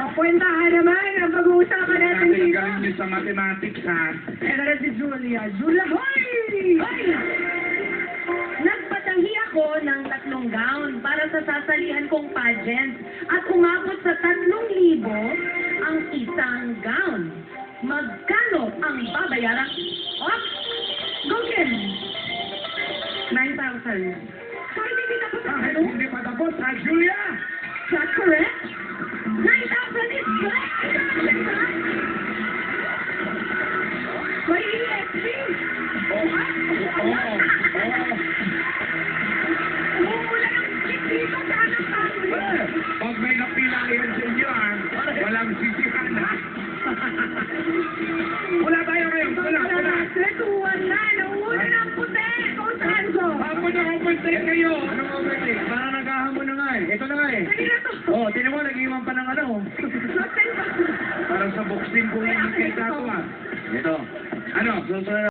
Kapwentahan naman ang pag-uusapan natin dito. galing niyo sa mathematics, ha? Ito na si Julia. Julia, hoy! Hoy! Nagpatahi ako ng tatlong gown para sa sasalihan kong pageant at umabot sa tatlong libo ang isang gown. Magkano ang babayaran? Oh, Google! 9,000. So, hindi Bakit ano? hindi pa tapos, ha, Julia? Pag may napila yan sa inyo? Walang sisihan, ha? Wala tayo ngayon. Wala, wala. Tretuan na! Nauuna ng puti! Kung saan ko! Ako na overtake kayo. Ano ba eh? Parang naghahamon na nga eh. Ito na nga eh. Kanina to! Oh, tinan mo, nag-iwan pa ng ano. Parang sa boxing kung hindi kita to, ha? Ito. Ano? Susunod